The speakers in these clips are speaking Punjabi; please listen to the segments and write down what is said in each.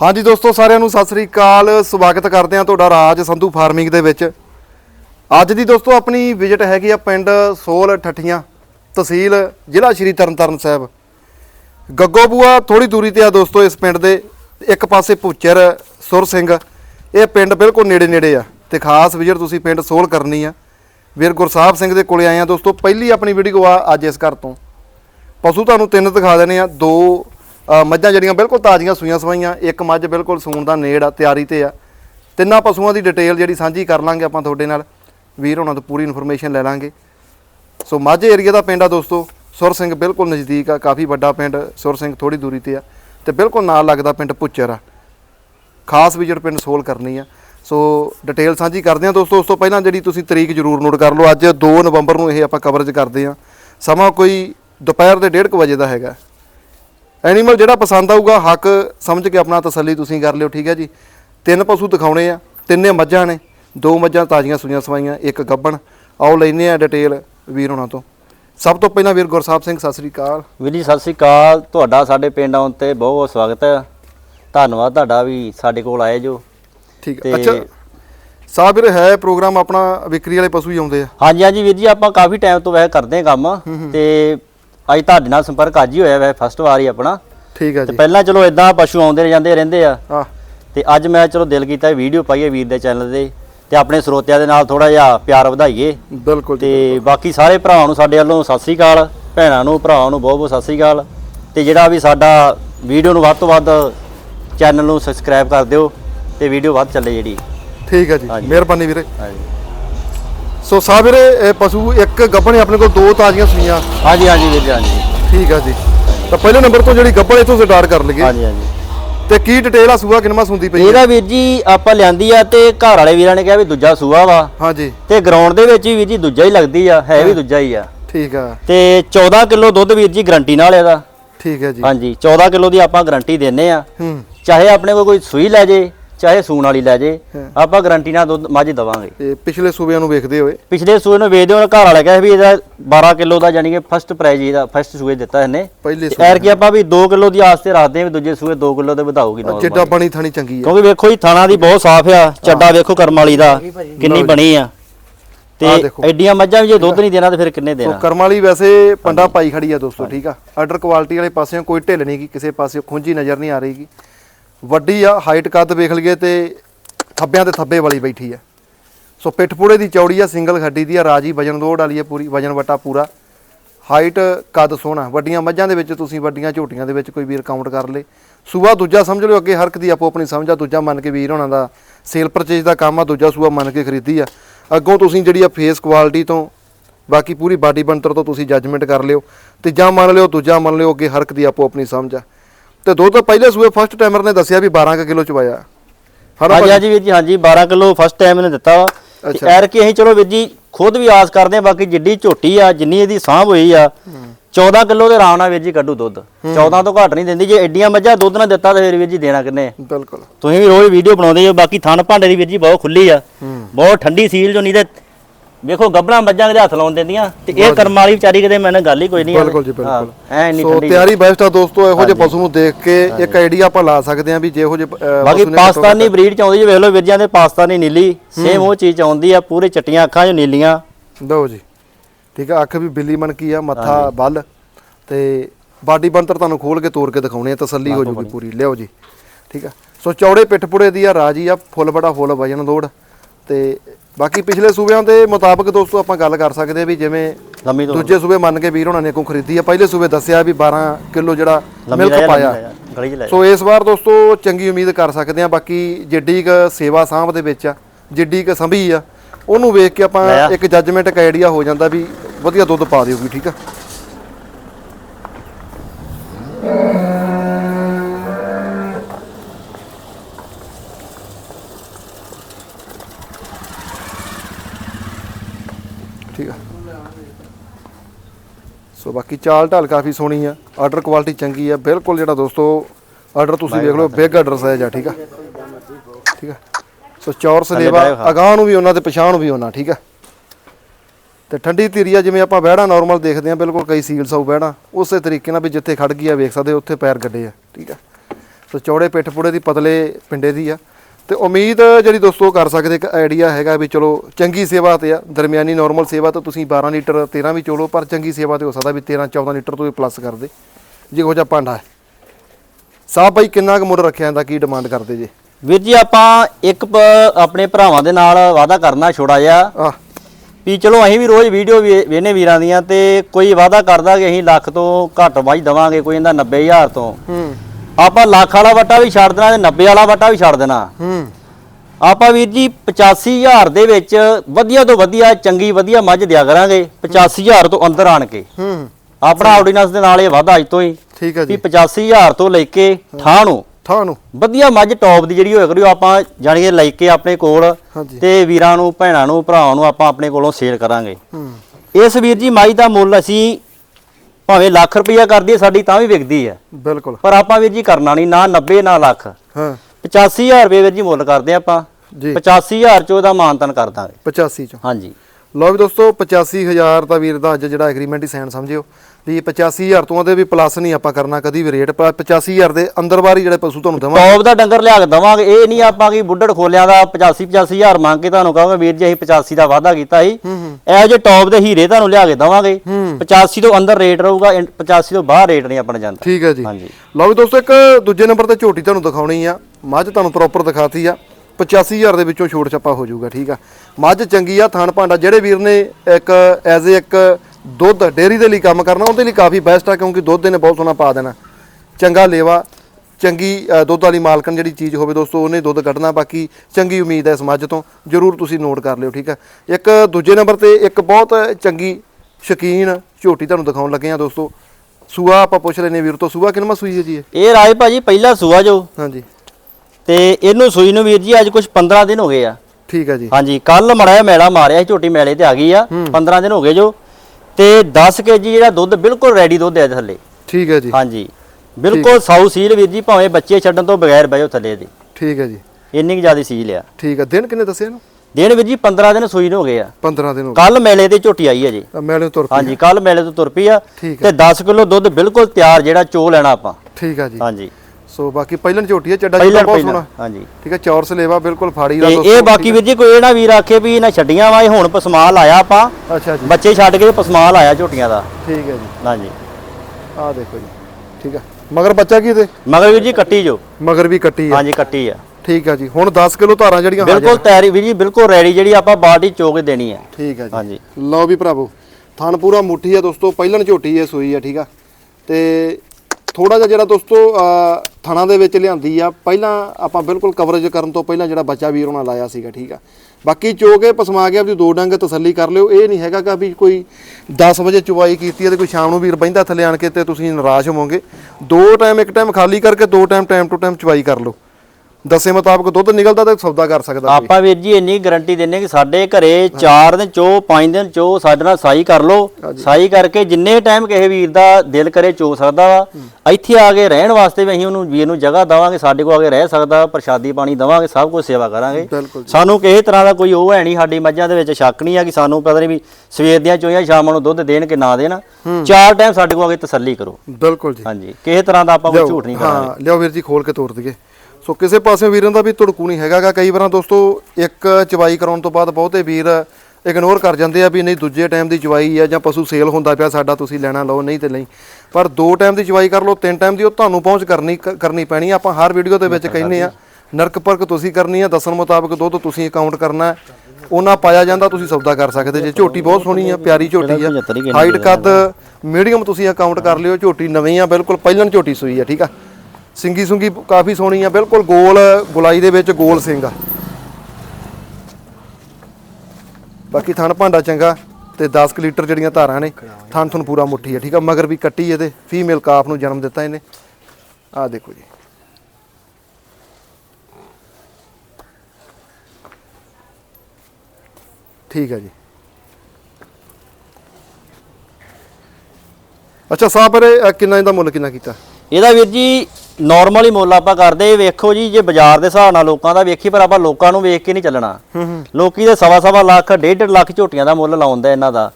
ਹਾਂਜੀ ਦੋਸਤੋ, ਸਾਰਿਆਂ ਨੂੰ ਸਤਿ ਸ੍ਰੀ ਅਕਾਲ। ਸਵਾਗਤ ਕਰਦੇ ਹਾਂ ਤੁਹਾਡਾ ਰਾਜ ਸੰਧੂ ਫਾਰਮਿੰਗ ਦੇ ਵਿੱਚ। ਅੱਜ ਦੀ ਦੋਸਤੋ, ਆਪਣੀ ਵਿਜ਼ਿਟ ਹੈਗੀ ਆ ਪਿੰਡ ਸੋਲ ਠੱਠੀਆਂ, ਤਹਿਸੀਲ ਜ਼ਿਲ੍ਹਾ ਸ਼੍ਰੀ ਤਰਨਤਾਰਨ ਸਾਹਿਬ। ਗੱਗੋਬੂਆ ਥੋੜੀ ਦੂਰੀ ਤੇ ਆ ਦੋਸਤੋ, ਇਸ ਪਿੰਡ ਦੇ। ਇੱਕ ਪਾਸੇ ਭੁੱਚਰ, ਸੁਰ ਸਿੰਘ, ਇਹ ਪਿੰਡ ਬਿਲਕੁਲ ਨੇੜੇ ਨੇੜੇ ਆ ਤੇ ਖਾਸ ਵਿਜ਼ਿਟ ਤੁਸੀਂ ਪਿੰਡ ਸੋਲ ਕਰਨੀ ਆ। ਵੀਰ ਗੁਰਸਾਹਿਬ ਸਿੰਘ ਦੇ ਕੋਲੇ ਆਏ ਆ ਦੋਸਤੋ, ਪਹਿਲੀ ਆਪਣੀ ਵੀਡੀਓ ਆ ਅੱਜ ਇਸ ਘਰ ਤੋਂ। ਪਸ਼ੂ ਤੁਹਾਨੂੰ ਤਿੰਨ ਦਿਖਾ ਦੇਣੇ ਆ, ਦੋ ਮੱਝਾਂ ਜਿਹੜੀਆਂ ਬਿਲਕੁਲ ਤਾਜ਼ੀਆਂ ਸੂਈਆਂ ਸਵਾਈਆਂ, ਇੱਕ ਮੱਝ ਬਿਲਕੁਲ ਸੂਣ ਦਾ ਨੇੜ ਆ, ਤਿਆਰੀ ਤੇ ਆ। ਤਿੰਨਾਂ ਪਸ਼ੂਆਂ ਦੀ ਡਿਟੇਲ ਜਿਹੜੀ ਸਾਂਝੀ ਕਰ ਲਾਂਗੇ ਆਪਾਂ ਤੁਹਾਡੇ ਨਾਲ। ਵੀਰ, ਉਹਨਾਂ ਤੋਂ ਪੂਰੀ ਇਨਫੋਰਮੇਸ਼ਨ ਲੈ ਲਾਂਗੇ। ਸੋ ਮਾਝੇ ਏਰੀਆ ਦਾ ਪਿੰਡ ਆ ਦੋਸਤੋ, ਸੁਰ ਸਿੰਘ ਬਿਲਕੁਲ ਨਜ਼ਦੀਕ ਆ, ਕਾਫੀ ਵੱਡਾ ਪਿੰਡ, ਸੁਰ ਸਿੰਘ ਥੋੜੀ ਦੂਰੀ ਤੇ ਆ ਤੇ ਬਿਲਕੁਲ ਨਾਲ ਲੱਗਦਾ ਪਿੰਡ ਪੁੱਚਰ ਆ। ਖਾਸ ਵਿਜ਼ਿਟ ਪਿੰਡ ਸੋਲ ਕਰਨੀ ਆ। ਸੋ ਡਿਟੇਲ ਸਾਂਝੀ ਕਰਦੇ ਆ ਦੋਸਤੋ, ਉਸ ਤੋਂ ਪਹਿਲਾਂ ਜਿਹੜੀ ਤੁਸੀਂ ਤਰੀਕ ਜ਼ਰੂਰ ਨੋਟ ਕਰ ਲਓ, ਅੱਜ 2 ਨਵੰਬਰ ਨੂੰ ਇਹ ਆਪਾਂ ਕਵਰੇਜ ਕਰਦੇ ਆ। ਸਮਾਂ ਕੋਈ ਦੁਪਹਿਰ ਦੇ 1:30 ਵਜੇ ਦਾ ਹੈਗਾ। ਐਨੀਮਲ ਜਿਹੜਾ ਪਸੰਦ ਆਊਗਾ ਹੱਕ ਸਮਝ ਕੇ ਆਪਣਾ ਤਸੱਲੀ ਤੁਸੀਂ ਕਰ ਲਿਓ ਠੀਕ ਹੈ ਜੀ। ਤਿੰਨ ਪਸ਼ੂ ਦਿਖਾਉਣੇ ਆ ਤਿੰਨੇ ਮੱਝਾਂ ਨੇ ਦੋ ਮੱਝਾਂ ਤਾਜ਼ੀਆਂ ਸੂਈਆਂ ਸਵਾਈਆਂ ਇੱਕ ਗੱਬਣ। ਆਓ ਲੈਨੇ ਆ ਡਿਟੇਲ ਵੀਰ ਹੋਣਾ ਤੋਂ। ਸਭ ਤੋਂ ਪਹਿਲਾਂ ਵੀਰ ਗੁਰਸਾਹਿਬ ਸਿੰਘ ਸਤਿ ਸ੍ਰੀ ਅਕਾਲ। ਵੀਰ ਜੀ ਸਤਿ ਸ੍ਰੀ ਅਕਾਲ। ਤੁਹਾਡਾ ਸਾਡੇ ਪਿੰਡ ਆਉਣ ਤੇ ਬਹੁਤ ਬਹੁਤ ਸਵਾਗਤ ਹੈ। ਧੰਨਵਾਦ ਤੁਹਾਡਾ ਵੀ ਸਾਡੇ ਕੋਲ ਆਏ ਜੋ। ਠੀਕ ਹੈ। ਅੱਛਾ ਸਾਹਿਬ ਵੀਰ ਹੈ ਪ੍ਰੋਗਰਾਮ ਆਪਣਾ ਵਿਕਰੀ ਵਾਲੇ ਪਸ਼ੂ ਹੀ ਆਉਂਦੇ ਆ? ਹਾਂਜੀ ਹਾਂਜੀ ਵੀਰ ਜੀ ਆਪਾਂ ਕਾਫੀ ਟਾਈਮ ਤੋਂ ਵੈਸੇ ਕਰਦੇ ਹਾਂ ਕੰਮ। ਤੇ ਅੱਜ ਤੁਹਾਡੇ ਨਾਲ ਸੰਪਰਕ ਅੱਜ ਹੀ ਹੋਇਆ ਵੈਸੇ ਫਸਟ ਵਾਰ ਹੀ ਆਪਣਾ। ਠੀਕ ਹੈ ਤੇ ਜੀ। ਪਹਿਲਾਂ ਚਲੋ ਇਦਾਂ ਪਸ਼ੂ ਆਉਂਦੇ ਜਾਂਦੇ ਰਹਿੰਦੇ ਆ। ਆ ਤੇ ਅੱਜ ਮੈਂ ਚਲੋ ਦਿਲ ਕੀਤਾ ਵੀਡੀਓ ਪਾਈਏ ਵੀਰ ਦੇ ਚੈਨਲ ਤੇ ਤੇ ਆਪਣੇ ਸਰੋਤਿਆਂ ਦੇ ਨਾਲ ਥੋੜਾ ਜਿਹਾ ਪਿਆਰ ਵਧਾਈਏ। ਬਿਲਕੁਲ ਜੀ ਤੇ ਬਾਕੀ ਸਾਰੇ ਭਰਾਵਾਂ ਨੂੰ ਸਾਡੇ ਵੱਲੋਂ ਸਤਿ ਸ੍ਰੀ ਅਕਾਲ ਭੈਣਾਂ ਨੂੰ ਭਰਾਵਾਂ ਨੂੰ ਬਹੁਤ ਬਹੁਤ ਸਤਿ ਸ੍ਰੀ ਅਕਾਲ। ਤੇ ਜਿਹੜਾ ਵੀ ਸਾਡਾ ਵੀਡੀਓ ਨੂੰ ਵੱਧ ਤੋਂ ਵੱਧ ਚੈਨਲ ਨੂੰ ਸਬਸਕ੍ਰਾਈਬ ਕਰ ਦਿਓ ਤੇ ਵੀਡੀਓ ਵੱਧ ਚੱਲੇ ਜਿਹੜੀ। ਠੀਕ ਹੈ ਜੀ ਹਾਂਜੀ। ਮਿਹਰਬਾਨੀ ਵੀਰੇ। ਹਾਂਜੀ। ਸੋ ਸਾਹਿਬ ਵੀਰੇ ਇਹ ਪਸ਼ੂ ਇੱਕ ਗੱਭਣ ਆਪਣੇ ਕੋਲ ਦੋ ਤਾਜ਼ੀਆਂ ਸੂਈਆਂ। ਹਾਂਜੀ ਹਾਂਜੀ ਵੀਰ ਜੀ ਹਾਂਜੀ। ਠੀਕ ਹੈ ਜੀ। ਤਾਂ ਪਹਿਲੇ ਨੰਬਰ ਤੋਂ ਜਿਹੜੀ ਗੱਭਣ ਇਥੋਂ ਸਟਾਰਟ ਕਰ ਲਈਏ ਹਾਂਜੀ ਹਾਂਜੀ। ਤੇ ਕੀ ਡਿਟੇਲ ਆ ਸੂਆ ਕਿਨਮਾ ਸੁੰਦੀ ਪਈ ਹੈ ਇਹਦਾ ਵੀਰ ਜੀ ਆਪਾਂ ਲਿਆਂਦੀ ਆ ਤੇ ਘਰ ਵਾਲੇ ਵੀਰਾਂ ਨੇ ਕਿਹਾ ਵੀ ਦੂਜਾ ਸੂਆ ਵਾ। ਹਾਂਜੀ। ਤੇ ਗਰਾਊਂਡ ਦੇ ਵਿੱਚ ਵੀ ਵੀਰ ਜੀ ਦੂਜਾ ਹੀ ਲੱਗਦੀ ਆ ਹੈ ਵੀ ਦੂਜਾ ਹੀ ਆ। ਠੀਕ ਆ। ਤੇ 14 ਕਿਲੋ ਦੁੱਧ ਵੀਰ ਜੀ ਗਰੰਟੀ ਨਾਲ ਇਹਦਾ। ਠੀਕ ਹੈ ਜੀ। ਹਾਂਜੀ 14 ਕਿਲੋ ਦੀ ਆਪਾਂ ਗਰੰਟੀ ਦਿੰਨੇ ਆ। ਹੂੰ। ਚਾਹੇ ਆਪਣੇ ਕੋਲ ਕੋਈ ਸੂਈ ਲੈ ਜੇ ਚਾਹੇ ਸੂਣ ਵਾਲੀ ਲੈ ਜੇ ਹਾਂ। ਆਪਾਂ ਗਰੰਟੀ ਨਾਲ ਦੁੱਧ ਮੱਝ ਦਵਾਂਗੇ। ਤੇ ਪਿਛਲੇ ਸੂਬਿਆਂ ਨੂੰ ਵੇਖਦੇ ਹੋਏ? ਪਿਛਲੇ ਸੂਏ ਨੂੰ ਵੇਚਦੇ ਉਹਨਾਂ ਘਰ ਵਾਲੇ ਕਹੇ ਵੀ ਇਹਦਾ 12 ਕਿਲੋ ਦਾ ਯਾਨੀ ਕਿ ਫਸਟ ਪ੍ਰਾਈਜ਼ ਇਹਦਾ ਫਸਟ ਸੂਏ ਦਿੱਤਾ ਇਹਨੇ। ਪਹਿਲੇ ਐਰ ਕੀ ਆਪਾਂ ਵੀ 2 ਕਿਲੋ ਦੀ ਆਸ ਤੇ ਰੱਖਦੇ ਆ ਵੀ ਦੂਜੇ ਸੂਏ 2 ਕਿਲੋ ਤੇ ਸੂਬੇ normal। ਜਿੱਡਾ ਬਣੀ ਥਣੀ ਚੰਗੀ ਆ। ਕਿਉਂਕਿ ਵੇਖੋ ਜੀ ਥਾਣਾ ਦੀ ਬਹੁਤ ਸਾਫ਼ ਆ ਚੱਡਾ ਵੇਖੋ ਕਰਮ ਵਾਲੀ ਦਾ ਕਿੰਨੀ ਬਣੀ ਆ। ਤੇ। ਐਡੀਆਂ ਮੱਝਾਂ ਵੀ ਜੇ ਦੁੱਧ ਨਹੀਂ ਦੇਣਾ ਤੇ ਫਿਰ ਕਿੰਨੇ ਸੋ ਦੇਣਾ ਕਰਮ ਵਾਲੀ ਵੈਸੇ ਪੰਡਾ ਪਾਈ ਖੜੀ ਆ ਦੋਸਤੋ ਠੀਕ ਆ? ਆਰਡਰ ਕੁਆਲਿਟੀ ਵਾਲੇ ਪਾਸਿਓਂ ਕੋਈ ਢਿੱਲ ਨਹੀਂ ਗੀ ਕਿਸੇ ਪਾਸਿਓਂ ਖੁੰਝੀ ਨਜ਼ਰ ਨਹੀਂ ਆ ਰਹੀਗੀ ਵੱਡੀ ਆ ਹਾਈਟ ਕੱਦ ਵੇਖ ਲਈਏ ਤੇ ਥੱਬਿਆਂ ਤੇ ਥੱਬੇ ਵਾਲੀ ਬੈਠੀ ਆ। ਸੋ ਪਿੱਠਪੂੜੇ ਦੀ ਚੌੜੀ ਆ, ਸਿੰਗਲ ਖੱਡੀ ਦੀ ਆ, ਰਾਜੀ ਵਜਨ ਲੋੜ ਵਾਲੀ ਆ ਪੂਰੀ, ਵਜਨ ਵਟਾ ਪੂਰਾ। ਹਾਈਟ ਕੱਦ ਸੋਹਣਾ, ਵੱਡੀਆਂ ਮੱਝਾਂ ਦੇ ਵਿੱਚ ਤੁਸੀਂ ਵੱਡੀਆਂ ਝੋਟੀਆਂ ਦੇ ਵਿੱਚ ਕੋਈ ਵੀਰ ਕਾਊਂਟ ਕਰ ਲੇ। ਸੂਆ ਦੂਜਾ ਸਮਝ ਲਿਓ, ਅੱਗੇ ਹਰਕ ਦੀ ਆਪੋ ਆਪਣੀ ਸਮਝ ਆ, ਦੂਜਾ ਮੰਨ ਕੇ ਵੀਰ ਹੋਣਾ ਦਾ ਸੇਲ ਪਰਚੇਜ ਦਾ ਕੰਮ ਆ, ਦੂਜਾ ਸੂਆ ਮੰਨ ਕੇ ਖਰੀਦੀ ਆ। ਅੱਗੋਂ ਤੁਸੀਂ ਜਿਹੜੀ ਆ ਫੇਸ ਕੁਆਲਿਟੀ ਤੋਂ, ਬਾਕੀ ਪੂਰੀ ਬਾਡੀ ਬਣਤਰ ਤੋਂ ਤੁਸੀਂ ਜੱਜਮੈਂਟ ਕਰ ਲਿਓ। ਤੇ ਜਾਂ ਮੰਨ ਲਿਓ, ਦੂਜਾ ਮੰਨ ਲਿਓ, ਅੱਗੇ ਹਰਕ ਦੀ ਆਪੋ ਆਪਣੀ ਸਮਝ ਆ। ਤੇ ਦੋ ਤੋਂ ਪਹਿਲੇ ਸੂਏ ਫਸਟ ਟਾਈਮਰ ਨੇ ਦੱਸਿਆ ਵੀ 12 ਕਿਲੋ ਚਵਾਇਆ ਹਾਂਜੀ? ਹਾਂਜੀ ਵੀਰ ਜੀ ਹਾਂਜੀ 12 ਕਿਲੋ ਫਸਟ ਟਾਈਮ ਇਹਨੇ ਦਿੱਤਾ ਵਾ। ਤੇ। ਐਰ ਕੀ ਅਸੀਂ ਚਲੋ ਵੀਰ ਜੀ ਖੁਦ ਵੀ ਆਸ ਕਰਦੇ ਆ ਬਾਕੀ ਜਿੱਡੀ ਝੋਟੀ ਆ ਜਿੰਨੀ ਇਹਦੀ ਸਾਂਭ ਹੋਈ ਆ 14 ਕਿਲੋ ਦੇ ਆਰਾਮ ਨਾਲ ਵੀਰ ਜੀ ਕੱਢੂ ਦੁੱਧ। 14 ਤੋਂ ਘੱਟ ਨਹੀਂ ਦਿੰਦੀ ਜੇ ਐਡੀਆਂ ਮੱਝਾਂ ਦੁੱਧ ਨਾ ਦਿੱਤਾ ਤੇ ਫਿਰ ਵੀਰ ਜੀ ਦੇਣਾ ਕਿੰਨੇ ਬਿਲਕੁਲ। ਤੁਸੀਂ ਵੀ ਰੋਜ਼ ਵੀਡੀਓ ਬਣਾਉਂਦੇ ਹੋ ਬਾਕੀ ਥਣ ਭਾਂਡੇ ਦੀ ਵੀਰ ਜੀ ਬਹੁਤ ਖੁੱਲੀ ਆ। ਬਹੁਤ ਠੰਡੀ ਸੀਲ ਜੋ ਨਹੀਂ ਤੇ ਵੇਖੋ ਗੱਬਣਾ ਮੱਝਾਂ ਦੇ ਹੱਥ ਲਾਉਣ ਦਿੰਦੀਆਂ ਤੇ ਇਹ ਕਰਮ ਵਾਲੀ ਵਿਚਾਰੀ ਕਿਤੇ ਮੈਨੂੰ ਗੱਲ ਹੀ ਕੋਈ ਨਹੀਂ ਬਿਲਕੁਲ ਜੀ ਬਿਲਕੁਲ। ਐ ਇੰਨੀ ਸੋ ਤਿਆਰੀ ਬੈਸਟ ਆ ਦੋਸਤੋ ਇਹੋ ਜਿਹੇ ਪਸ਼ੂ ਨੂੰ ਦੇਖ ਕੇ ਇੱਕ ਆਈਡੀਆ ਆਪਾਂ ਲਾ ਸਕਦੇ ਆ ਵੀ ਜੇ ਇਹੋ ਜਿਹੇ ਬਾਕੀ ਪਾਕਿਸਤਾਨੀ ਬਰੀਡ ਚ ਆਉਂਦੀ ਜੇ ਵੇਖ ਲਓ ਵੀਰ ਜੀ ਦੇ ਪਾਕਿਸਤਾਨੀ ਨੀਲੀ ਸੇਮ ਉਹ ਚੀਜ਼ ਆਉਂਦੀ ਆ ਪੂਰੇ ਚਟੀਆਂ ਅੱਖਾਂ ਚ ਨੀਲੀਆਂ। ਲਓ ਜੀ। ਠੀਕ ਆ ਅੱਖ ਵੀ ਬਿੱਲੀ ਮਨ ਕੀ ਆ ਮੱਥਾ ਬੱਲ ਤੇ ਬਾਡੀ ਬੰਤਰ ਤੁਹਾਨੂੰ ਖੋਲ ਕੇ ਤੋੜ ਕੇ ਦਿਖਾਉਣੇ ਆ ਤਸੱਲੀ ਹੋ ਜੂਗੀ ਪੂਰੀ। ਲਿਓ ਜੀ। ਠੀਕ ਆ। ਸੋ ਚੌੜੇ ਪਿੱਠ ਪੁੜੇ ਦੀ ਆ ਰਾਜੀ ਆ ਫੁੱਲ ਬੜਾ ਫੁੱਲ ਵਜਨ ਲੋੜ ਤੇ ਬਾਕੀ ਪਿਛਲੇ ਸੂਬਿਆਂ ਦੇ ਮੁਤਾਬਕ ਦੋਸਤੋ ਆਪਾਂ ਗੱਲ ਕਰ ਸਕਦੇ ਆ ਵੀ ਜਿਵੇਂ ਲੰਮੀ ਤੋਂ ਦੂਜੇ ਸੂਬੇ ਮੰਨ ਕੇ ਵੀਰ ਹੋਣਾ ਨੇ ਕੋ ਖਰੀਦੀ ਆ। ਪਹਿਲੇ ਸੂਬੇ ਦੱਸਿਆ ਵੀ 12 ਕਿਲੋ ਜਿਹੜਾ ਮਿਲਕ ਪਾਇਆ। ਗਲੀ ਚ ਲੈ। ਸੋ ਇਸ ਵਾਰ ਦੋਸਤੋ ਚੰਗੀ ਉਮੀਦ ਕਰ ਸਕਦੇ ਆ ਬਾਕੀ ਜਿੱਡੀ ਕ ਸੇਵਾ ਸਾਂਭ ਦੇ ਵਿੱਚ ਆ ਜਿੱਡੀ ਕ ਸੰਭੀ ਆ ਉਹਨੂੰ ਵੇਖ ਕੇ ਆਪਾਂ। ਇੱਕ ਜੱਜਮੈਂਟ ਇੱਕ ਆਈਡੀਆ ਹੋ ਜਾਂਦਾ ਵੀ ਵਧੀਆ ਦੁੱਧ ਪਾ ਦਿਓਗੀ ਠੀਕ ਆ? ਸੋ ਬਾਕੀ ਚਾਲ ਢਾਲ ਕਾਫੀ ਸੋਹਣੀ ਆ ਆਰਡਰ ਕੁਆਲਿਟੀ ਚੰਗੀ ਆ ਬਿਲਕੁਲ ਜਿਹੜਾ ਦੋਸਤੋ ਆਰਡਰ ਤੁਸੀਂ ਵੇਖ ਲਓ ਬਿਗ ਆਰਡਰ ਸਾਈਜ਼ ਆ ਠੀਕ ਆ? ਠੀਕ ਆ? ਸੋ ਚੌਰ ਸਲੇਵਾ ਹਾਂ। ਅਗਾਂਹ ਨੂੰ ਵੀ ਉਹਨਾਂ ਤੇ ਪਛਾਣ ਨੂੰ ਵੀ ਉਹਨਾਂ ਠੀਕ ਆ? ਤੇ ਠੰਡੀ ਧੀਰੀ ਆ ਜਿਵੇਂ ਆਪਾਂ ਬਹਿੜਾ ਨਾਰਮਲ ਦੇਖਦੇ ਆ ਬਿਲਕੁਲ ਕਈ ਸੀਲ ਸਾਊ ਬਹਿੜਾ ਉਸੇ ਤਰੀਕੇ ਨਾਲ ਵੀ ਜਿੱਥੇ ਖੜ ਗਈ ਆ ਵੇਖ ਸਕਦੇ ਉੱਥੇ ਪੈਰ ਗੱਡੇ ਆ ਠੀਕ ਆ? ਸੋ ਚੌੜੇ ਪਿੱਠ ਪੁੜੇ ਦੀ ਪਤਲੇ ਪਿੰਡੇ ਦੀ ਆ ਤੇ ਉਮੀਦ ਜਿਹੜੀ ਦੋਸਤੋ ਕਰ ਸਕਦੇ ਇੱਕ ਆਈਡੀਆ ਹੈਗਾ ਵੀ ਚਲੋ ਚੰਗੀ ਸੇਵਾ ਤੇ ਆ ਦਰਮਿਆਨੀ ਨਾਰਮਲ ਸੇਵਾ ਤਾਂ ਤੁਸੀਂ 12 ਲੀਟਰ 13 ਵੀ ਚੋਲੋ ਪਰ ਚੰਗੀ ਸੇਵਾ ਤੇ ਹੋ ਸਕਦਾ ਵੀ 13 14 ਲੀਟਰ ਤੋਂ ਵੀ ਪਲੱਸ ਕਰਦੇ ਜਿਹੋ ਜਿਹਾ ਭਾਂਡਾ ਹੈ। ਸਾਹਿਬ ਭਾਈ ਕਿੰਨਾ ਕੁ ਮੁੱਲ ਰੱਖਿਆ ਜਾਂਦਾ ਕੀ ਡਿਮਾਂਡ ਕਰਦੇ ਜੀ? ਵੀਰ ਜੀ ਆਪਾਂ ਇੱਕ ਆਪਣੇ ਭਰਾਵਾਂ ਦੇ ਨਾਲ ਵਾਅਦਾ ਕਰਨਾ ਛੋੜਾ ਜਿਹਾ। ਵੀ ਚਲੋ ਅਸੀਂ ਵੀ ਰੋਜ਼ ਵੀਡੀਓ ਵੇਨੇ ਵੀਰਾਂ ਦੀਆਂ ਤੇ ਕੋਈ ਵਾਅਦਾ ਕਰਦਾ ਕਿ ਅਸੀਂ ਲੱਖ ਤੋਂ ਘੱਟ ਵਾਜ ਦਵਾਂਗੇ ਕੋਈ ਇਹਦਾ 90000 ਤੋਂ। ਹੂੰ। ਆਪਾਂ ਲੱਖ ਵਾਲਾ ਵਟਾ ਵੀ ਛੱਡ ਦੇਣਾ ਤੇ 90 ਵਾਲਾ ਵਟਾ ਵੀ ਛੱਡ ਦੇਣਾ। ਹੂੰ। ਆਪਾਂ ਵੀਰ ਜੀ 85000 ਦੇ ਵਿੱਚ ਵਧੀਆ ਤੋਂ ਵਧੀਆ ਚੰਗੀ ਵਧੀਆ ਮੱਝ ਦਿਆ ਕਰਾਂਗੇ 85000 ਤੋਂ ਅੰਦਰ ਆਣ ਕੇ। ਹੂੰ। ਆਪਣਾ ਆਰਡੀਨੈਂਸ ਦੇ ਨਾਲ ਇਹ ਵਾਧਾ ਅੱਜ ਤੋਂ ਹੀ ਠੀਕ ਹੈ ਵੀ ਜੀ 85000 ਤੋਂ ਲੈ ਕੇ ਠਾਹ ਨੂੰ ਥਾਂ ਨੂੰ। ਵਧੀਆ ਮੱਝ ਟੌਪ ਦੀ ਜਿਹੜੀ ਹੋਇਆ ਕਰੀ ਉਹ ਆਪਾਂ ਜਾਣੀ ਕਿ ਲੈ ਕੇ ਆਪਣੇ ਕੋਲ ਤੇ ਵੀਰਾਂ ਨੂੰ ਭੈਣਾਂ ਨੂੰ ਭਰਾਵਾਂ ਨੂੰ ਆਪਾਂ ਆਪਣੇ ਕੋਲੋਂ ਸੇਲ ਕਰਾਂਗੇ। ਹੂੰ। ਇਸ ਵੀਰ ਜੀ ਮਾਈ ਦਾ ਮੁੱਲ ਅਸੀਂ ਭਾਵੇਂ ਲੱਖ ਰੁਪਈਆ ਕਰਦੀ ਸਾਡੀ ਤਾਂ ਵੀ ਵਿਕਦੀ ਹੈ। ਬਿਲਕੁਲ। ਪਰ ਆਪਾਂ ਵੀਰ ਜੀ ਕਰਨਾ ਨਹੀਂ ਨਾ 90 ਨਾ ਲੱਖ। ਹਾਂ। 85000 ਰੁਪਏ ਵੀਰ ਜੀ ਮੁੱਲ ਕਰਦੇ ਆਪਾਂ। ਜੀ। 85000 ਚ ਉਹਦਾ ਮਾਨਤਨ ਕਰ ਦਾਂਗੇ। 85 ਚੋਂ। ਹਾਂਜੀ। ਲਓ ਵੀ ਦੋਸਤੋ 85000 ਦਾ ਵੀਰ ਦਾ ਅੱਜ ਜਿਹੜਾ ਐਗਰੀਮੈਂਟ ਹੀ ਸਾਈਨ ਸਮਝਿਓ। ਵੀ 85000 ਤੋਂ ਉਹਦੇ ਵੀ ਪਲੱਸ ਨਹੀਂ ਆਪਾਂ ਕਰਨਾ ਕਦੀ ਵੀ ਰੇਟ ਪਰ 85000 ਦੇ ਅੰਦਰ ਬਾਹਰ ਹੀ ਜਿਹੜੇ ਪਸ਼ੂ ਤੁਹਾਨੂੰ ਦੇਵਾਂਗੇ। ਟੌਪ ਦਾ ਡੰਗਰ ਲਿਆ ਕੇ ਦਵਾਂਗੇ। ਇਹ ਨਹੀਂ ਆਪਾਂ ਕੀ ਬੁੱਢੜ ਖੋਲਿਆਂ ਦਾ 85 85000 ਮੰਗ ਕੇ ਤੁਹਾਨੂੰ ਕਹਾਂਗੇ ਵੀਰ ਜੀ ਅਸੀਂ 85 ਦਾ ਵਾਅਦਾ ਕੀਤਾ ਸੀ। ਇਹੋ ਜਿਹੇ ਟੌਪ ਦੇ ਹੀਰੇ ਤੁਹਾਨੂੰ ਲਿਆ ਕੇ ਦਵਾਂਗੇ। 85 ਤੋਂ ਅੰਦਰ ਰੇਟ ਰਹੂਗਾ ਇਨ- 85 ਤੋਂ ਬਾਹਰ ਰੇਟ ਨਹੀਂ ਆਪਣਾ ਜਾਂਦਾ। ਠੀਕ ਹੈ ਜੀ। ਹਾਂਜੀ। ਲਓ ਵੀ ਦੋਸਤੋ ਇੱਕ ਦੂਜੇ ਨੰਬਰ ਤੇ ਝੋਟੀ ਤੁਹਾਨੂੰ ਦਿਖਾਉਣੀ ਆ। ਮੱਝ ਤੁਹਾਨੂੰ ਪ੍ਰੋਪਰ ਦਿਖਾਤੀ ਆ। 85000 ਦੇ ਵਿੱਚੋਂ ਛੋਟ ਛੱਪਾ ਹੋ ਜਾਊਗਾ ਠੀਕ ਆ। ਮੱਝ ਚੰਗੀ ਆ ਥਣ ਭਾਂਡਾ ਜਿਹੜੇ ਵੀਰ ਨੇ ਇੱਕ ਐਜ਼ ਇੱਕ ਦੁੱਧ ਡੇਅਰੀ ਦੇ ਲਈ ਕੰਮ ਕਰਨਾ ਉਹਦੇ ਲਈ ਕਾਫੀ ਬੈਸਟ ਆ ਕਿਉਂਕਿ ਦੁੱਧ ਇਹਨੇ ਬਹੁਤ ਸੋਹਣਾ ਪਾ ਦੇਣਾ। ਚੰਗਾ ਲੇਵਾ ਚੰਗੀ ਦੁੱਧ ਵਾਲੀ ਮਾਲਕਨ ਜਿਹੜੀ ਚੀਜ਼ ਹੋਵੇ ਦੋਸਤੋ ਉਹਨੇ ਦੁੱਧ ਕੱਢਣਾ। ਬਾਕੀ ਚੰਗੀ ਉਮੀਦ ਹੈ ਇਸ ਮੱਝ ਤੋਂ ਜਰੂਰ ਤੁਸੀਂ ਨੋਟ ਕਰ ਲਿਓ ਠੀਕ ਹੈ। ਇੱਕ ਦੂਜੇ ਨੰਬਰ ਤੇ ਇੱਕ ਬਹੁਤ ਚੰਗੀ ਸ਼ਕੀਨ ਝੋਟੀ ਤੁਹਾਨੂੰ ਦਿਖਾਉਣ ਲੱਗੇ ਆ ਦੋਸਤੋ। ਸੂਆ ਆਪਾਂ ਪੁੱਛ ਲੈਨੇ ਵੀਰ ਤੋਂ। ਸੂਆ ਕਿੰਨਵਾਂ ਸੂਈ ਹੈ ਜੀ ਇਹ? ਰਾਜ ਭਾਜੀ ਪਹਿਲਾ ਸੂਆ ਜੋ। ਹਾਂਜੀ। ਤੇ ਇਹਨੂੰ ਸੂਈ ਨੂੰ ਵੀਰ ਜੀ ਅੱਜ ਕੁਝ 15 ਦਿਨ ਹੋ ਗਏ ਆ। ਠੀਕ ਹੈ ਜੀ। ਹਾਂਜੀ ਕੱਲ ਮੜਾਇਆ ਮੈਲਾ ਮਾਰਿਆ ਝੋਟੀ ਮੈਲੇ ਤੇ ਆ ਗਈ ਆ। 15 ਦਿਨ ਹੋ ਗਏ ਜੋ। ਤੇ 10 ਕੇਜੀ ਜਿਹੜਾ ਦੁੱਧ ਬਿਲਕੁਲ ਰੈਡੀ ਦੁੱਧ ਹੈ ਥੱਲੇ। ਠੀਕ ਹੈ ਜੀ। ਹਾਂਜੀ। ਬਿਲਕੁਲ ਸਾਊ ਸੀਲ ਵੀਰ ਜੀ ਭਾਵੇਂ ਬੱਚੇ ਛੱਡਣ ਤੋਂ ਬਗੈਰ ਬਹਿ ਜਾਓ ਥੱਲੇ ਦੀ। ਠੀਕ ਹੈ ਜੀ। ਇੰਨੀ ਕੁ ਜ਼ਿਆਦਾ ਸੀਲ ਆ। ਠੀਕ ਹੈ। ਦਿਨ ਕਿੰਨੇ ਦੱਸਿਆ ਇਹਨੂੰ? ਦਿਨ ਵੀਰ ਜੀ 15 ਦਿਨ ਸੂਈ ਨੂੰ ਹੋ ਗਏ ਆ। 15 ਦਿਨ ਹੋ ਕੱਲ ਮੇਲੇ ਤੇ ਝੋਟੀ ਆਈ ਹੈ ਜੀ। ਗਏ ਮੈਲੇ ਤੁਰ ਪਈ ਹਾਂਜੀ ਕੱਲ ਮੇਲੇ ਤੋਂ ਤੁਰ ਪਈ ਆ। ਤੇ 10 ਕਿਲੋ ਦੁੱਧ ਬਿਲਕੁਲ ਤਿਆਰ ਜਿਹੜਾ ਚੋ ਲੈਣਾ ਆਪਾਂ। ਠੀਕ ਹੈ ਜੀ। ਹਾਂਜੀ। ਸੋ ਬਾਕੀ ਪਹਿਲਣ ਝੋਟੀ ਹੈ ਚੱਡਾ ਚੱਡਾ ਬਹੁਤ ਸੋਹਣਾ। ਹਾਂਜੀ। ਠੀਕ ਹੈ ਚੌਰਸ ਲੇਵਾ ਬਿਲਕੁਲ ਫਾੜੀ ਦਾ ਇਹ ਬਾਕੀ ਵੀਰ ਜੀ ਕੋਈ ਨਾ ਵੀਰ ਆਖੇ ਵੀ ਇਹਨਾਂ ਛੱਡੀਆਂ ਵਾ ਇਹ ਹੁਣ ਪਸਮਾਲ ਆਇਆ ਆਪਾਂ। ਅੱਛਾ ਜੀ। ਬੱਚੇ ਛੱਡ ਕੇ ਪਸਮਾਲ ਆਇਆ ਝੋਟੀਆਂ ਦਾ। ਠੀਕ ਹੈ ਜੀ। ਹਾਂਜੀ। ਆਹ ਦੇਖੋ ਜੀ ਠੀਕ ਹੈ। ਮਗਰ ਬੱਚਾ ਕੀ ਤੇ ਮਗਰ ਵੀਰ ਜੀ ਕੱਟੀ ਜੋ। ਮਗਰ ਵੀ ਕੱਟੀ ਹੈ। ਹਾਂਜੀ ਕੱਟੀ ਆ। ਠੀਕ ਹੈ ਜੀ ਹੁਣ 10 ਕਿਲੋ ਧਾਰਾਂ ਜਿਹੜੀਆਂ ਬਿਲਕੁਲ ਤਿਆਰੀ ਵੀਰ ਜੀ ਬਿਲਕੁਲ ਰੈਡੀ ਜਿਹੜੀ ਆਪਾਂ ਬਾਲਟੀ ਚੋ ਕੇ ਦੇਣੀ ਹੈ। ਠੀਕ ਹੈ ਜੀ। ਹਾਂਜੀ। ਲਓ ਵੀ ਭਰਾਵੋ ਥਣ ਪੂਰਾ ਮੁੱਠੀ ਹੈ ਦੋਸਤੋ ਪਹਿਲਣ ਝੋਟੀ ਹੈ ਸੂਈ ਹੈ ਠੀਕ ਆ। ਤੇ ਥੋੜਾ ਜਿਹਾ ਜਿਹੜਾ ਦੋਸਤੋ ਥਣਾ ਦੇ ਵਿੱਚ ਲਿਆਂਦੀ ਆ। ਪਹਿਲਾਂ ਆਪਾਂ ਬਿਲਕੁਲ ਕਵਰੇਜ ਕਰਨ ਤੋਂ ਪਹਿਲਾਂ ਜਿਹੜਾ ਬੱਚਾ ਵੀਰ ਉਹਨਾਂ ਲਾਇਆ ਸੀਗਾ, ਠੀਕ ਆ। ਬਾਕੀ ਚੋ ਕੇ ਪਸਮਾ ਗਿਆ ਵੀ ਦੋ ਡੰਗ ਤਸੱਲੀ ਕਰ ਲਿਓ। ਇਹ ਨਹੀਂ ਹੈਗਾ ਕਿ ਵੀ ਕੋਈ 10 ਵਜੇ ਚੁਵਾਈ ਕੀਤੀ ਹੈ ਤੇ ਕੋਈ ਸ਼ਾਮ ਨੂੰ ਵੀਰ ਬੈਂਦਾ ਥੱਲੇ ਆਣ ਕੇ ਤੇ ਤੁਸੀਂ ਨਿਰਾਸ਼ ਹੋਵੋਗੇ। ਦੋ ਟਾਈਮ ਇੱਕ ਟਾਈਮ ਖਾਲੀ ਕਰਕੇ ਦੋ ਟਾਈਮ ਟਾਈਮ ਟੂ ਟਾਈਮ ਚੁਵਾਈ ਕਰ ਲਓ। ਦੱਸੇ ਮੁਤਾਬਕ ਦੁੱਧ ਨਿਕਲਦਾ ਤਾਂ ਸੌਦਾ ਕਰ ਸਕਦਾ ਕੋਈ। ਆਪਾਂ ਵੀਰ ਜੀ ਇੰਨੀ ਗਾਰੰਟੀ ਦਿੰਨੇ ਕਿ ਸਾਡੇ ਘਰੇ 4 ਦਿਨ ਚੋ 5 ਦਿਨ ਚੋ ਸਾਡੇ ਨਾਲ ਸਾਈ ਕਰ ਲਓ। ਸਾਈ ਕਰਕੇ ਜਿੰਨੇ ਟਾਈਮ ਕਿਸੇ ਵੀਰ ਦਾ ਦਿਲ ਕਰੇ ਚੋ ਸਕਦਾ ਵਾ। ਇੱਥੇ ਆ ਕੇ ਰਹਿਣ ਵਾਸਤੇ ਵੀ ਅਸੀਂ ਉਹਨੂੰ ਵੀਰ ਨੂੰ ਜਗ੍ਹਾ ਦਵਾਂਗੇ ਸਾਡੇ ਕੋਲ ਆ ਕੇ ਰਹਿ ਸਕਦਾ ਪ੍ਰਸ਼ਾਦੀ ਪਾਣੀ ਦਵਾਂਗੇ ਸਭ ਕੁਝ ਸੇਵਾ ਕਰਾਂਗੇ। ਸਾਨੂੰ ਕਿਸੇ ਤਰ੍ਹਾਂ ਦਾ ਕੋਈ ਉਹ ਹੈ ਨਹੀਂ ਸਾਡੀ ਮੱਝਾਂ ਦੇ ਵਿੱਚ ਸ਼ੱਕ ਨਹੀਂ ਆ ਕਿ ਸਾਨੂੰ ਪਤਾ ਨਹੀਂ ਵੀ ਸਵੇਰ ਦੀਆਂ ਚੋਈਆਂ ਸ਼ਾਮ ਨੂੰ ਦੁੱਧ ਦੇਣ ਕਿ ਨਾ ਦੇਣ। ਚਾਰ ਟਾਈਮ ਸਾਡੇ ਕੋਲ ਆ ਕੇ ਤਸੱਲੀ ਕਰੋ। ਬਿਲਕੁਲ ਜੀ। ਹਾਂਜੀ। ਕਿਸੇ ਤਰ੍ਹਾਂ ਦਾ ਆਪਾਂ ਕੋਈ ਝੂਠ ਨਹੀਂ ਕਰਾਂਗੇ। ਹਾਂ ਲਿਓ ਵੀਰ ਜੀ ਖੋਲ ਕੇ ਤੋੜ ਦਈਏ। ਸੋ ਕਿਸੇ ਪਾਸੇ ਵੀਰਾਂ ਦਾ ਵੀ ਧੜਕੂ ਨਹੀਂ ਹੈਗਾਗਾ। ਕਈ ਵਾਰਾਂ ਦੋਸਤੋ ਇੱਕ ਚਵਾਈ ਕਰਾਉਣ ਤੋਂ ਬਾਅਦ ਬਹੁਤੇ ਵੀਰ ਇਗਨੋਰ ਕਰ ਜਾਂਦੇ ਆ ਵੀ ਨਹੀਂ ਦੂਜੇ ਟਾਈਮ ਦੀ ਚਵਾਈ ਆ ਜਾਂ ਪਸ਼ੂ ਸੇਲ ਹੁੰਦਾ ਪਿਆ ਸਾਡਾ ਤੁਸੀਂ ਲੈਣਾ ਲਓ ਨਹੀਂ ਤੇ ਨਹੀਂ। ਪਰ ਦੋ ਟਾਈਮ ਦੀ ਚਵਾਈ ਕਰ ਲਓ ਤਿੰਨ ਟਾਈਮ ਦੀ ਉਹ ਤੁਹਾਨੂੰ ਪਹੁੰਚ ਕਰਨੀ ਕਰਨੀ ਪੈਣੀ। ਆਪਾਂ ਹਰ ਵੀਡੀਓ ਦੇ ਵਿੱਚ ਕਹਿੰਦੇ ਆ ਨਰਕ ਪਰਕ ਤੁਸੀਂ ਕਰਨੀ ਆ ਦੱਸਣ ਮੁਤਾਬਕ ਦੁੱਧ ਤੁਸੀਂ ਅਕਾਊਂਟ ਕਰਨਾ। ਉਹਨਾਂ ਪਾਇਆ ਜਾਂਦਾ ਤੁਸੀਂ ਸੌਦਾ ਕਰ ਸਕਦੇ ਜੇ। ਝੋਟੀ ਬਹੁਤ ਸੋਹਣੀ ਆ ਪਿਆਰੀ ਝੋਟੀ ਆ। 75 ਹੀ ਹਾਈਟ ਕੱਦ ਮੀਡੀਅਮ ਤੁਸੀਂ ਅਕਾਊਂਟ ਕਰ ਲਿਓ ਝੋਟੀ ਨਵੀਂ ਆ ਬਿਲਕੁਲ ਪਹਿਲਣ ਝੋਟੀ ਸੂਈ ਆ ਠੀਕ ਆ? ਸਿੰਗੀ ਸੁੰਗੀ ਕਾਫੀ ਸੋਹਣੀ ਆ, ਬਿਲਕੁਲ ਗੋਲ, ਗੁਲਾਈ ਦੇ ਵਿੱਚ ਗੋਲ ਸਿੰਘ ਆ। ਬਾਕੀ ਥਣ ਭਾਂਡਾ ਚੰਗਾ ਤੇ 10 ਕੁ ਲੀਟਰ ਜਿਹੜੀਆਂ ਧਾਰਾਂ ਨੇ, ਥਣ ਥਣ ਪੂਰਾ ਮੁੱਠੀ ਆ, ਠੀਕ ਆ? ਮਗਰ ਵੀ ਕੱਟੀ ਇਹਦੇ ਫੀਮੇਲ ਕਾਫ ਨੂੰ ਜਨਮ ਦਿੱਤਾ ਇਹਨੇ। ਆਹ ਦੇਖੋ ਜੀ। ਠੀਕ ਹੈ ਜੀ। ਅੱਛਾ ਸਾਹ ਪਰ ਕਿੰਨਾ ਇਹਦਾ ਮੁੱਲ ਕਿੰਨਾ ਕੀਤਾ? ਇਹਦਾ ਵੀਰ ਜੀ ਨਾਰਮਲ ਹੀ ਮੁੱਲ ਆਪਾਂ ਕਰਦੇ ਵੇਖੋ ਜੀ ਜੇ ਬਾਜ਼ਾਰ ਦੇ ਹਿਸਾਬ ਨਾਲ ਲੋਕਾਂ ਦਾ ਵੇਖੀ ਪਰ ਆਪਾਂ ਲੋਕਾਂ ਨੂੰ ਵੇਖ ਕੇ ਨਹੀਂ ਚੱਲਣਾ। ਲੋਕੀ ਦੇ ਸਵਾ ਸਵਾ ਲੱਖ ਡੇਢ ਲੱਖ ਝੋਟੀਆਂ ਦਾ ਮੁੱਲ ਲਾਉਂਦਾ ਇਹਨਾਂ ਦਾ।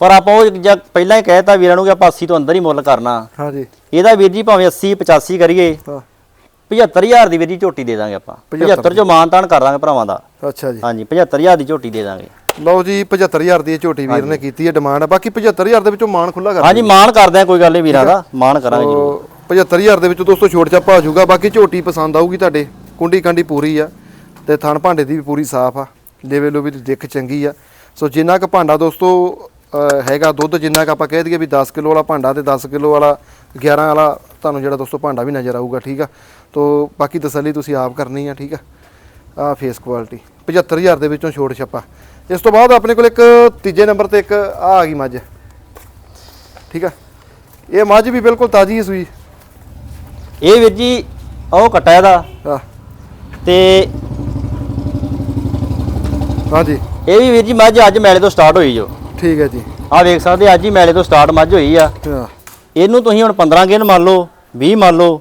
ਪਰ ਆਪਾਂ ਉਹ ਪਹਿਲਾਂ ਹੀ ਕਹਿਤਾ ਵੀਰਾਂ ਨੂੰ ਕਿ ਆਪਾਂ 80 ਤੋਂ ਅੰਦਰ ਹੀ ਮੁੱਲ ਕਰਨਾ। ਇਹਦਾ ਵੀਰ ਜੀ ਭਾਵੇਂ 80 85 ਕਰੀਏ ਹਾਂ। 75000 ਦੀ ਵੀਰ ਜੀ ਝੋਟੀ ਦੇ ਦਾਂਗੇ ਆਪਾਂ। 75 ਚੋਂ ਮਾਨਤਾਨ ਕਰ ਦਾਂਗੇ ਭਰਾਵਾਂ ਦਾ। ਅੱਛਾ ਜੀ। ਹਾਂਜੀ 75000 ਦੀ ਝੋਟੀ ਦੇ ਦਾਂਗੇ। ਲਓ ਜੀ 75000 ਦੀ ਝੋਟੀ ਵੀਰ ਨੇ ਕੀਤੀ ਹੈ ਡਿਮਾਂਡ ਬਾਕੀ 75000 ਦੇ ਵਿੱਚੋਂ ਮਾਨ ਖੁੱਲਾ ਕਰ ਹਾਂਜੀ ਮਾਨ ਕਰਦੇ ਆ ਕੋਈ ਗੱਲ ਨਹੀਂ ਵੀਰਾਂ ਦਾ। ਮਾਨ ਕਰਾਂਗੇ ਜੀ 75000 ਦੇ ਵਿੱਚ ਦੋਸਤੋ ਛੋਟ ਛਾਪਾ ਆ ਜਾਊਗਾ। ਬਾਕੀ ਝੋਟੀ ਪਸੰਦ ਆਊਗੀ ਤੁਹਾਡੇ। ਕੁੰਡੀ ਕੰਡੀ ਪੂਰੀ ਆ ਤੇ ਥਣ ਭਾਂਡੇ ਦੀ ਵੀ ਪੂਰੀ ਸਾਫ਼ ਆ। ਲੇਵੇ ਲੋ ਵੀ ਦਿੱਖ ਚੰਗੀ ਆ। ਸੋ ਜਿੰਨਾ ਕ ਭਾਂਡਾ ਦੋਸਤੋ ਹੈਗਾ ਦੁੱਧ, ਜਿੰਨਾ ਕ ਆਪਾਂ ਕਹਿ ਦਈਏ ਵੀ 10 ਕਿਲੋ ਵਾਲਾ ਭਾਂਡਾ ਤੇ 10 ਕਿਲੋ ਵਾਲਾ 11 ਵਾਲਾ ਤੁਹਾਨੂੰ ਜਿਹੜਾ ਦੋਸਤੋ ਭਾਂਡਾ ਵੀ ਨਜ਼ਰ ਆਊਗਾ, ਠੀਕ ਆ? ਤੋ ਬਾਕੀ ਤਸੱਲੀ ਤੁਸੀਂ ਆਪ ਕਰਨੀ ਆ, ਠੀਕ ਆ? ਆ ਫੇਸ ਕੁਆਲਿਟੀ 75000 ਦੇ ਵਿੱਚੋਂ ਛੋਟ ਛੱਪਾ। ਇਸ ਤੋਂ ਬਾਅਦ ਆਪਣੇ ਕੋਲ ਇੱਕ ਤੀਜੇ ਨੰਬਰ ਤੇ ਇੱਕ ਆ ਆ ਗਈ ਮੱਝ। ਠੀਕ ਆ? ਇਹ ਮੱਝ ਵੀ ਬਿਲਕੁਲ ਤਾਜ਼ੀ ਸੂਈ। ਇਹ ਵੀਰ ਜੀ ਉਹ ਕੱਟਾ ਇਹਦਾ। ਆ ਤੇ ਹਾਂਜੀ। ਇਹ ਵੀ ਵੀਰ ਜੀ ਮੱਝ ਅੱਜ ਮੈਲੇ ਤੋਂ ਸਟਾਰਟ ਹੋਈ ਜੋ। ਠੀਕ ਹੈ ਜੀ। ਆ ਵੇਖ ਸਕਦੇ ਅੱਜ ਹੀ ਮੈਲੇ ਤੋਂ ਸਟਾਰਟ ਮੱਝ ਹੋਈ ਆ। ਹਾਂ। ਇਹਨੂੰ ਤੁਸੀਂ ਹੁਣ 15 ਗਿਨ ਮੰਨ ਲਓ 20 ਮੰਨ ਲਓ।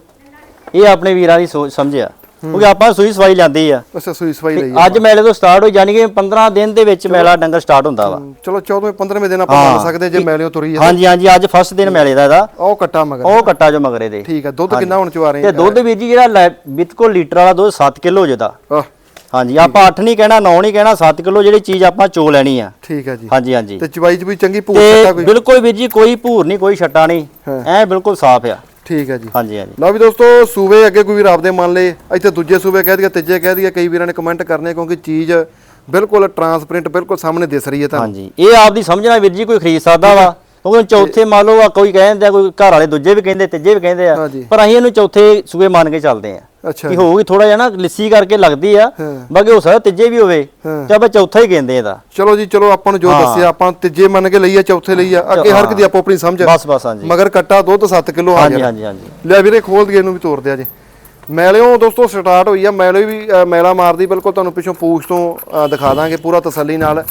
ਇਹ ਆਪਣੇ ਵੀਰਾਂ ਦੀ ਸੋਚ ਸਮਝਿਆ। ਕਿਉਂਕਿ ਆਪਾਂ ਸੂਈ ਸਵਾਈ ਜਾਂਦੀ ਆ। ਅੱਛਾ ਸੂਈ ਸਵਾਈ ਲਈ ਅੱਜ ਮੈਲੇ ਤੋਂ ਸਟਾਰਟ ਹੋਈ ਯਾਨੀ ਕਿ 15 ਦਿਨ ਦੇ ਵਿੱਚ ਮੈਲਾ ਡੰਗਰ ਸਟਾਰਟ ਹੁੰਦਾ ਵਾ। ਚਲੋ 14ਵੇਂ 15ਵੇਂ ਦਿਨ ਆਪਾਂ ਮੰਨ ਸਕਦੇ ਜੇ ਮੈਲਿਓ ਤੁਰੀ ਆ ਹਾਂਜੀ ਹਾਂਜੀ ਅੱਜ ਫਸਟ ਦਿਨ ਮੈਲੇ ਦਾ ਇਹਦਾ। ਉਹ ਕੱਟਾ ਮਗਰ। ਉਹ ਕੱਟਾ ਜੋ ਮਗਰੇ ਦੇ। ਠੀਕ ਹੈ ਦੁੱਧ ਕਿੰਨਾ ਹੁਣ ਚਵਾ ਰਹੇ ਤੇ ਦੁੱਧ ਵੀਰ ਜੀ ਜਿਹੜਾ ਲੈ- ਬਿਲਕੁਲ ਲੀਟਰ ਵਾਲਾ ਦੁੱਧ 7 ਕਿਲੋ ਜਿਹਦਾ। ਆ ਹਾਂਜੀ ਆਪਾਂ 8 ਨਹੀਂ ਕਹਿਣਾ 9 ਨਹੀਂ ਕਹਿਣਾ 7 ਕਿਲੋ ਜਿਹੜੀ ਚੀਜ਼ ਆਪਾਂ ਚੋ ਲੈਣੀ ਆ। ਠੀਕ ਹੈ ਜੀ। ਹਾਂਜੀ ਹਾਂਜੀ। ਤੇ ਚਵਾਈ ਚ ਵੀ ਚੰਗੀ ਭੂਰ ਤੇ ਕੋਈ? ਬਿਲਕੁਲ ਵੀਰ ਜੀ ਕੋਈ ਭੂਰ ਨਹੀਂ ਕੋਈ ਛੱਟਾ ਨਹੀਂ। ਹਾਂ। ਐ ਬਿਲਕੁਲ ਸਾਫ਼ ਆ। ਠੀਕ ਹੈ ਜੀ। ਹਾਂਜੀ ਹਾਂਜੀ। ਲਓ ਵੀ ਦੋਸਤੋ ਸੂਬੇ ਅੱਗੇ ਕੋਈ ਵੀਰ ਆਪਦੇ ਮੰਨ ਲਏ ਇੱਥੇ ਦੂਜੇ ਸੂਬੇ ਕਹਿ ਦਈਏ ਤੀਜੇ ਕਹਿ ਦਈਏ ਕਈ ਵੀਰਾਂ ਨੇ ਕਮੈਂਟ ਕਰਨੇ ਕਿਉਂਕਿ ਚੀਜ਼ ਬਿਲਕੁਲ ਟਰਾਂਸਪੇਰੈਂਟ ਬਿਲਕੁਲ ਸਾਹਮਣੇ ਦਿਸ ਰਹੀ ਹੈ ਤੁਹਾਨੂੰ। ਹਾਂਜੀ ਇਹ ਆਪਦੀ ਸਮਝਣਾ ਵੀਰ ਜੀ ਕੋਈ ਖਰੀਦ ਸਕਦਾ ਵਾ? ਕਿਉਂਕਿ ਚੌਥੇ ਮੰਨ ਲਓ ਆ ਕੋਈ ਕਹਿੰਦੇ ਆ ਕੋਈ ਘਰ ਵਾਲੇ ਦੂਜੇ ਵੀ ਕਹਿੰਦੇ ਤੀਜੇ ਵੀ ਕਹਿੰਦੇ ਆ ਹਾਂਜੀ। ਪਰ ਅਸੀਂ ਇਹਨੂੰ ਚੌਥੇ ਸੂਏ ਮੰਨ ਕੇ ਚੱਲਦੇ ਆ। ਅੱਛਾ ਕਿ ਹੋਊਗੀ ਥੋੜਾ ਜਿਹਾ ਨਾ ਲਿੱਸੀ ਕਰਕੇ ਲੱਗਦੀ ਆ ਹਾਂ। ਬਾਕੀ ਹੋ ਸਕਦਾ ਤੀਜੇ ਵੀ ਹੋਵੇ ਹਾਂ। ਤੇ ਆਪਾਂ ਚੌਥਾ ਹੀ ਕਹਿੰਦੇ ਇਹਦਾ। ਚਲੋ ਜੀ ਚਲੋ ਆਪਾਂ ਨੂੰ ਜੋ ਹਾਂ। ਦੱਸਿਆ ਆਪਾਂ ਤੀਜੇ ਮੰਨ ਕੇ ਲਈਏ ਚੌਥੇ ਲਈ ਆ। ਅੱਗੇ ਹਰ ਇੱਕ ਦੀ ਆਪੋ ਆਪਣੀ ਸਮਝ ਬਸ ਬਸ ਹਾਂਜੀ। ਮਗਰ ਕੱਟਾ ਦੁੱਧ 7 ਕਿਲੋ ਆ ਹਾਂਜੀ ਗਿਆ। ਹਾਂਜੀ ਹਾਂਜੀ। ਲੈ ਵੀਰੇ ਖੋਲ ਦਈਏ ਇਹਨੂੰ ਵੀ ਤੋੜ ਦਿਆ ਜੇ। ਮੈਲਿਓ ਦੋਸਤੋ ਸਟਾਰਟ ਹੋਈ ਆ। ਮੈਲਿਓ ਵੀ ਅ, ਮੈਲਾ ਮਾਰਦੀ ਬਿਲਕੁਲ ਤੁਹਾਨੂੰ ਪਿੱਛੋਂ ਪੂਛ ਤੋਂ ਅ, ਦਿਖਾ ਦਾਂਗੇ ਪੂਰਾ ਤਸੱਲੀ ਨਾਲ।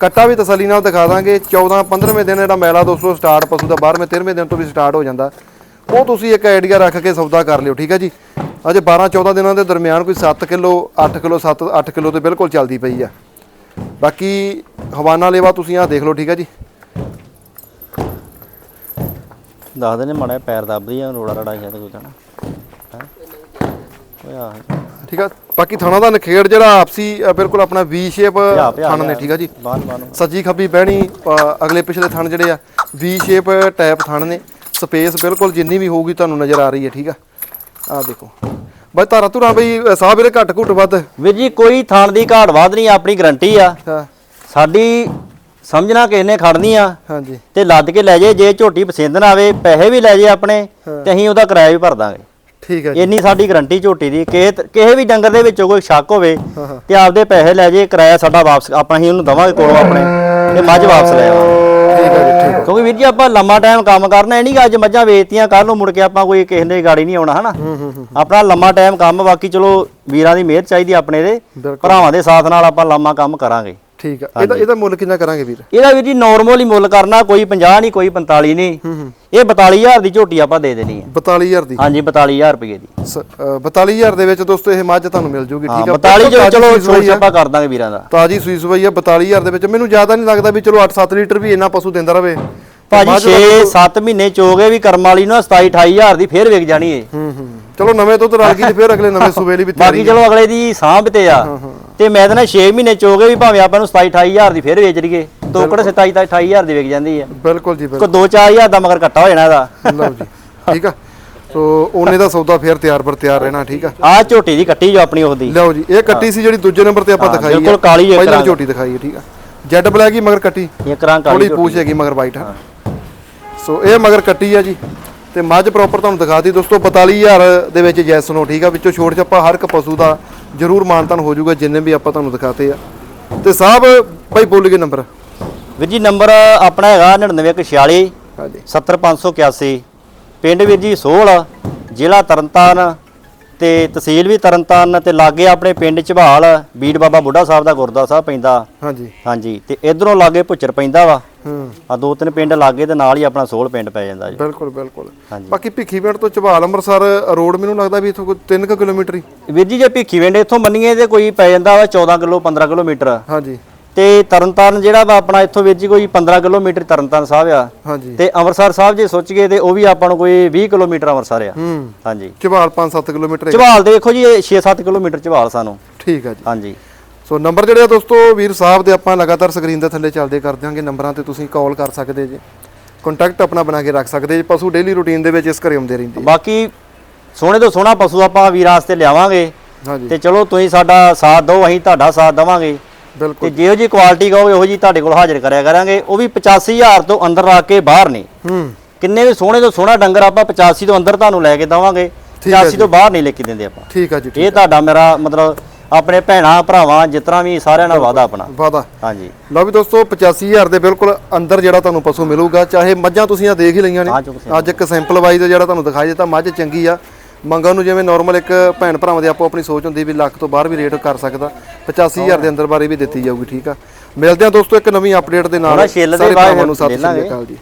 ਕੱਟਾ ਵੀ ਤਸੱਲੀ ਨਾਲ ਦਿਖਾ ਦਾਂਗੇ। 14 15ਵੇਂ ਦਿਨ ਜਿਹੜਾ ਮੈਲਾ ਦੋਸਤੋ ਸਟਾਰਟ ਪਸ਼ੂ ਦਾ 12ਵੇਂ 13ਵੇਂ ਦਿਨ ਤੋਂ ਵੀ ਸਟਾਰਟ ਹੋ ਜਾਂਦਾ। ਉਹ ਤੁਸੀਂ ਇੱਕ ਆਈਡੀਆ ਰੱਖ ਕੇ ਸੌਦਾ ਕਰ ਲਿਓ, ਠੀਕ ਹੈ ਜੀ? ਅਜੇ 12 14 ਦਿਨਾਂ ਦੇ ਦਰਮਿਆਨ ਕੋਈ 7 ਕਿਲੋ 8 ਕਿਲੋ 7 8 ਕਿਲੋ ਤੇ ਬਿਲਕੁਲ ਚੱਲਦੀ ਪਈ ਆ। ਬਾਕੀ ਹਵਾਨਾ ਲੇਵਾ ਤੁਸੀਂ ਆਹ ਦੇਖ ਲਓ, ਠੀਕ ਹੈ ਜੀ? ਦੱਸਦੇ ਨੇ ਮਾੜਾ ਜਿਹਾ ਪੈਰ ਦੱਬਦੀ ਆ ਰੋੜਾ ਰੜਾ ਸ਼ਾਇਦ ਕੋਈ ਤਾਂ ਨਾ ਹੈਂ? ਆ ਠੀਕ ਆ? ਬਾਕੀ ਥਣਾ ਦਾ ਨਖੇੜ ਜਿਹੜਾ ਆਪਸੀ ਬਿਲਕੁਲ ਆਪਣਾ ਵੀ ਸ਼ੇਪ ਥਣ ਨੇ। ਠੀਕ ਆ ਜੀ। ਸੱਜੀ ਖੱਬੀ ਬਹਿਣੀ ਅਗਲੇ ਪਿਛਲੇ ਥਣ ਜਿਹੜੇ ਆ ਵੀ ਸ਼ੇਪ ਟਾਈਪ ਥਣ ਨੇ। ਸਪੇਸ ਬਿਲਕੁਲ ਜਿੰਨੀ ਵੀ ਹੋਊਗੀ ਤੁਹਾਨੂੰ ਨਜ਼ਰ ਆ ਰਹੀ ਹੈ ਠੀਕ ਆ? ਆ ਦੇਖੋ। ਬਈ ਧਾਰਾ ਧੁਰਾ ਬਈ ਸਾਹ ਵੀਰੇ ਘੱਟ ਘੁੱਟ ਵੱਧ। ਵੀਰ ਜੀ ਕੋਈ ਥਾਣ ਦੀ ਘਾਟ ਵਾਧ ਨਹੀਂ ਆਪਣੀ ਗਰੰਟੀ ਆ। ਸਾਡੀ ਸਮਝਣਾ ਕਿਸੇ ਨੇ ਖੜਨੀ ਆ। ਹਾਂਜੀ। ਤੇ ਲੱਦ ਕੇ ਲੈ ਜੇ ਜੇ ਝੋਟੀ ਪਸੰਦ ਨਾ ਆਵੇ ਪੈਸੇ ਵੀ ਲੈ ਜੇ ਆਪਣੇ ਤੇ ਅਸੀਂ ਉਹਦਾ ਕਿਰਾਇਆ ਵੀ ਭਰ ਦਾਂਗੇ। ਠੀਕ ਹੈ ਜੀ। ਇੰਨੀ ਸਾਡੀ ਗਰੰਟੀ ਝੋਟੀ ਦੀ ਕਿਸੇ ਕਿਸੇ ਵੀ ਡੰਗਰ ਦੇ ਵਿੱਚੋਂ ਕੋਈ ਸ਼ੱਕ ਹੋਵੇ। ਤੇ ਆਪਦੇ ਪੈਸੇ ਲੈ ਜੇ ਕਿਰਾਇਆ ਸਾਡਾ ਵਾਪਸ ਆਪਾਂ ਹੀ ਉਹਨੂੰ ਦਵਾਂਗੇ ਕੋਲੋਂ ਆਪਣੇ ਤੇ ਮੱਝ ਵਾਪਸ ਲੈ ਆਵਾਂਗੇ। ਠੀਕ ਹੈ ਜੀ ਠੀਕ। ਕਿਉਂਕਿ ਵੀਰ ਜੀ ਆਪਾਂ ਲੰਮਾ ਟਾਈਮ ਕੰਮ ਕਰਨਾ ਇਹ ਨਹੀਂ ਕਿ ਅੱਜ ਮੱਝਾਂ ਵੇਚਤੀਆਂ ਕੱਲ ਨੂੰ ਮੁੜ ਕੇ ਆਪਾਂ ਕੋਈ ਕਿਸੇ ਦੇ ਗਾੜੀ ਨਹੀਂ ਆਉਣਾ ਹਨਾ? ਆਪਣਾ ਲੰਮਾ ਟਾਈਮ ਕੰਮ ਬਾਕੀ ਚਲੋ ਵੀਰਾਂ ਦੀ ਮਿਹਰ ਚਾਹੀਦੀ ਆਪਣੇ ਦੇ ਭਰਾਵਾਂ ਦੇ ਸਾਥ ਨਾਲ ਆਪਾਂ ਲੰਮਾ ਕੰਮ ਕਰਾਂਗੇ। ਠੀਕ ਆ। ਇਹਦਾ ਇਹਦਾ ਮੁੱਲ ਕਿੰਨਾ ਕਰਾਂਗੇ ਵੀਰ? ਇਹਦਾ ਵੀਰ ਜੀ ਨਾਰਮਲ ਹੀ ਮੁੱਲ ਕਰਨਾ ਕੋਈ 50 ਨਹੀਂ ਕੋਈ 45 ਨਹੀਂ। ਇਹ 42000 ਦੀ ਝੋਟੀ ਆਪਾਂ ਦੇ ਦੇਣੀ ਹੈ 42000 ਦੀ? ਹਾਂਜੀ 42000 ਰੁਪਏ ਦੀ। ਸ- ਅ, 42000 ਦੇ ਵਿੱਚ ਦੋਸਤੋ ਇਹ ਮੱਝ ਤੁਹਾਨੂੰ ਮਿਲ ਜੂਗੀ ਠੀਕ ਆ। 42 ਚਲੋ ਤਾਜ਼ੀ ਚਲੋ ਛੋਟ। ਆਪਾਂ ਕਰ ਦਾਂਗੇ ਵੀਰਾਂ ਦਾ। ਤਾਜੀ ਸੂਈ ਸਵਾਈ ਆ 42000 ਦੇ ਵਿੱਚ। ਮੈਨੂੰ ਜ਼ਿਆਦਾ ਨਹੀਂ ਲੱਗਦਾ ਵੀ ਚਲੋ 8-7 ਲੀਟਰ ਵੀ ਇੰਨਾ ਪਸ਼ੂ ਦਿੰਦਾ ਰਵੇ। ਭਾਜੀ ਮੱਝ ਦਾ 6-7 ਮਹੀਨੇ ਚੋਗੇ ਵੀ ਕਰਮ ਵਾਲੀ ਨੂੰ 27-28000 ਦੀ ਫੇਰ ਵਿਕ ਜਾਣੀ ਏ। ਹੂੰ ਹੂੰ। ਚਲੋ ਨਵੇਂ ਦੁੱਧ ਰਲ ਗਈ ਤੇ ਫਿਰ ਅਗਲੇ ਨਵੇਂ ਸੂਬੇ ਲਈ ਵੀ ਬਾਕੀ ਤਿਆਰੀ ਚਲੋ ਅਗਲੇ ਦੀ ਸਾਂਭ ਤੇ ਆ। ਤੇ ਮੈਂ ਤਾਂ ਨਾ 6 ਮਹੀਨੇ ਚੋਗੇ ਵੀ ਭਾਵੇਂ ਆਪਾਂ ਨੂੰ 27-28000 ਦੀ ਫੇਰ ਵੇਚ ਲਈਏ। ਤੋਕੜ 27-28000 ਦੀ ਵਿਕ ਜਾਂਦੀ ਆ। ਬਿਲਕੁਲ ਜੀ ਕੋ 2-4000 ਦਾ ਮਗਰ ਘੱਟਾ ਹੋ ਜਾਣਾ ਇਹਦਾ। ਬਿਲਕੁਲ ਲਓ ਜੀ ਠੀਕ ਆ। ਸੋ ਉਹਨੇ ਦਾ ਸੌਦਾ ਫੇਰ ਤਿਆਰ ਪਰ ਤਿਆਰ ਰਹਿਣਾ ਠੀਕ ਆ। ਆ ਝੋਟੀ ਦੀ ਕੱਟੀ ਜੋ ਆਪਣੀ ਉਹਦੀ। ਲਓ ਜੀ ਇਹ ਕੱਟੀ ਸੀ ਜਿਹੜੀ ਦੂਜੇ ਨੰਬਰ ਤੇ ਆਪਾਂ ਹਾਂ, ਦਿਖਾਈ ਆ। ਬਿਲਕੁਲ ਕਾਲੀ ਇੱਕ ਪਹਿਲਾਂ। ਝੋਟੀ ਦਿਖਾਈ ਹੈ ਠੀਕ ਆ। ਜੈਡ ਬਲੈਕ ਹੀ ਮਗਰ ਕੱਟੀ। ਇਹ ਕਰਾਂ ਕਾਲੀ ਥੋੜੀ ਪੂਛ ਹੈਗੀ ਮਗਰ ਵਾਈਟ ਹਾਂ। ਸੋ ਇਹ ਮਗਰ ਕੱਟੀ ਆ ਜੀ। ਤੇ ਮੱਝ ਪ੍ਰੋਪਰ ਤੁਹਾਨੂੰ ਦਿਖਾਤੀ। ਦੋਸਤੋ 42000 ਦੇ ਵਿੱਚ ਜੈਸ ਨੋ ਠੀਕ ਆ? ਵਿੱਚੋਂ ਛੋਟ ਛੱਪਾ ਹਰ ਇੱਕ ਪਸ਼ੂ ਦਾ ਜ਼ਰੂਰ ਮਾਨਤਨ ਹੋ ਜਾਊਗਾ ਜਿੰਨੇ ਵੀ ਆਪਾਂ ਤੁਹਾਨੂੰ ਦਿਖਾਤੇ ਆ। ਤੇ ਸਾਹਿਬ ਭਾਈ ਬੋਲ ਗਏ ਨੰਬਰ। ਵੀਰ ਜੀ ਨੰਬਰ ਆਪਣਾ ਹੈਗਾ 9946 ਹਾਂਜੀ। 70581 ਪਿੰਡ ਵੀਰ ਜੀ ਸੋਹਲ ਜ਼ਿਲ੍ਹਾ ਤਰਨਤਾਰਨ ਤੇ ਤਹਿਸੀਲ ਵੀ ਤਰਨਤਾਰਨ ਤੇ ਲਾਗੇ ਆਪਣੇ ਪਿੰਡ ਝਬਾਲ ਬੀੜ ਬਾਬਾ ਬੁੱਢਾ ਸਾਹਿਬ ਦਾ ਗੁਰਦੁਆਰਾ ਸਾਹਿਬ ਪੈਂਦਾ। ਹਾਂਜੀ। ਹਾਂਜੀ ਤੇ ਇਧਰੋਂ ਲਾਗੇ ਭੁੱਚਰ ਪੈਂਦਾ ਵਾ। ਹੂੰ। ਆ ਦੋ ਤਿੰਨ ਪਿੰਡ ਲਾਗੇ ਤੇ ਨਾਲ ਹੀ ਆਪਣਾ ਸੋਹਲ ਪਿੰਡ ਪੈ ਜਾਂਦਾ ਜੀ। ਬਿਲਕੁਲ ਬਿਲਕੁਲ। ਹਾਂਜੀ। ਬਾਕੀ ਭਿੱਖੀਵਿੰਡ ਤੋਂ ਝਬਾਲ ਅੰਮ੍ਰਿਤਸਰ ਰੋਡ ਮੈਨੂੰ ਲੱਗਦਾ ਵੀ ਇਥੋਂ ਕੋਈ 3 ਕਿਲੋਮੀਟਰ ਹੀ। ਵੀਰ ਜੀ ਜੇ ਭਿੱਖੀ ਵੇਂਡੇ ਇੱਥੋਂ ਮੰਨੀਏ ਤੇ ਕੋਈ ਪੈ ਜਾਂਦਾ ਵਾ 14 ਕਿਲੋ 15 ਕਿਲੋਮੀਟਰ। ਹਾਂਜੀ। ਤੇ ਤਰਨਤਾਰਨ ਜਿਹੜਾ ਵਾ ਆਪਣਾ ਇੱਥੋਂ ਵਿੱਚ ਹੀ ਕੋਈ 15 ਕਿਲੋਮੀਟਰ ਤਰਨਤਾਰਨ ਸਾਹਿਬ ਆ ਹਾਂਜੀ। ਤੇ ਅੰਮ੍ਰਿਤਸਰ ਸਾਹਿਬ ਜੇ ਸੋਚ ਗਏ ਤੇ ਉਹ ਵੀ ਆਪਾਂ ਨੂੰ ਕੋਈ 20 ਕਿਲੋਮੀਟਰ ਅੰਮ੍ਰਿਤਸਰ ਆ। ਹੂੰ। ਹਾਂਜੀ। ਝਬਾਲ 5-7 ਕਿਲੋਮੀਟਰ ਹੈ। ਝਵਾਲ ਦੇ ਦੇਖੋ ਜੀ ਇਹ 6-7 ਕਿਲੋਮੀਟਰ ਝਵਾਲ ਸਾਨੂੰ। ਠੀਕ ਆ ਜੀ। ਹਾਂਜੀ। ਸੋ ਨੰਬਰ ਜਿਹੜੇ ਆ ਦੋਸਤੋ ਵੀਰ ਸਾਹਿਬ ਦੇ ਆਪਾਂ ਲਗਾਤਾਰ ਸਕਰੀਨ ਦੇ ਥੱਲੇ ਚੱਲਦੇ ਕਰ ਦਿਆਂਗੇ। ਨੰਬਰਾਂ ਤੇ ਤੁਸੀਂ ਕਾਲ ਕਰ ਸਕਦੇ ਜੀ। ਕੰਟੈਕਟ ਆਪਣਾ ਬਣਾ ਕੇ ਰੱਖ ਸਕਦੇ ਜੀ। ਪਸ਼ੂ ਡੇਲੀ ਰੂਟੀਨ ਦੇ ਵਿੱਚ ਇਸ ਘਰੇ ਆਉਂਦੇ ਰਹਿੰਦੇ ਬਾਕੀ ਸੋਹਣੇ ਤੋਂ ਸੋਹਣਾ ਪਸ਼ੂ ਆਪਾਂ ਵੀਰਾਂ ਵਾਸਤੇ ਲਿਆਵਾਂਗੇ। ਹਾਂਜੀ। ਤੇ ਚਲੋ ਤੁਸੀਂ ਸਾਡਾ ਸਾਥ ਦਿਓ ਅਸੀਂ ਤੁਹਾਡਾ ਸਾਥ ਦੇਵਾਂਗੇ। ਤੇ ਜਿਹੋ ਜੀ ਕੁਆਲਿਟੀ ਕਹੋਗੇ ਉਹੋ ਜੀ ਤੁਹਾਡੇ ਕੋਲ ਹਾਜ਼ਰ ਕਰਿਆ ਕਰਾਂਗੇ। ਉਹ ਵੀ 85000 ਤੋਂ ਅੰਦਰ ਰੱਖ ਕੇ ਬਾਹਰ ਨਹੀਂ ਹੂੰ। ਕਿੰਨੇ ਵੀ ਸੋਹਣੇ ਤੋਂ ਸੋਹਣਾ ਡੰਗਰ ਆਪਾਂ 85 ਤੋਂ ਅੰਦਰ ਤੁਹਾਨੂੰ ਲੈ ਕੇ ਦਵਾਂਗੇ। ਠੀਕ ਹੈ 85 ਤੋਂ ਬਾਹਰ ਨਹੀਂ ਲੈ ਕੇ ਦਿੰਦੇ ਆਪਾਂ। ਠੀਕ ਆ ਜੀ ਇਹ ਤੁਹਾਡਾ ਮੇਰਾ ਮਤਲਬ ਆਪਣੇ ਭੈਣਾਂ ਭਰਾਵਾਂ ਜਿਤਨਾ ਵੀ ਸਾਰਿਆਂ ਨਾਲ ਵਾਦਾ ਆਪਣਾ। ਵਾਦਾ ਹਾਂਜੀ। ਲਓ ਵੀ ਦੋਸਤੋ 85000 ਦੇ ਬਿਲਕੁਲ ਅੰਦਰ ਜਿਹੜਾ ਤੁਹਾਨੂੰ ਪਸ਼ੂ ਮਿਲੂਗਾ ਚਾਹੇ ਮੱਝਾਂ ਤੁਸੀਂ ਆ ਦੇਖ ਹੀ ਲਈਆਂ ਨੇ। ਅੱਜ ਇੱਕ ਸੈਂਪਲ ਵਾਈਜ਼ ਜਿਹੜਾ ਤੁਹਾਨੂੰ ਦਿਖਾਈ ਦਿੱਤਾ ਮੱਝ ਚੰਗੀ ਆ। ਮੰਗਾਂ ਨੂੰ ਜਿਵੇਂ ਨਾਰਮਲ ਇੱਕ ਭੈਣ ਭਰਾਵਾਂ ਦੇ ਆਪੋ ਆਪਣੀ ਸੋਚ ਹੁੰਦੀ ਵੀ ਲੱਖ ਤੋਂ ਬਾਹਰ ਵੀ ਰੇਟ ਕਰ ਸਕਦਾ 85000 ਦੇ ਅੰਦਰ ਬਾਰੇ ਵੀ ਦਿੱਤੀ ਜਾਊਗੀ ਠੀਕ ਆ ਮਿਲਦੇ ਆ ਦੋਸਤੋ ਇੱਕ ਨਵੀਂ ਅਪਡੇਟ ਦੇ ਨਾਲ ਸਾਰੇ ਭਰਾਵਾਂ ਨੂੰ ਸਤਿ ਸ਼੍ਰੀ। ਅਕਾਲ ਜੀ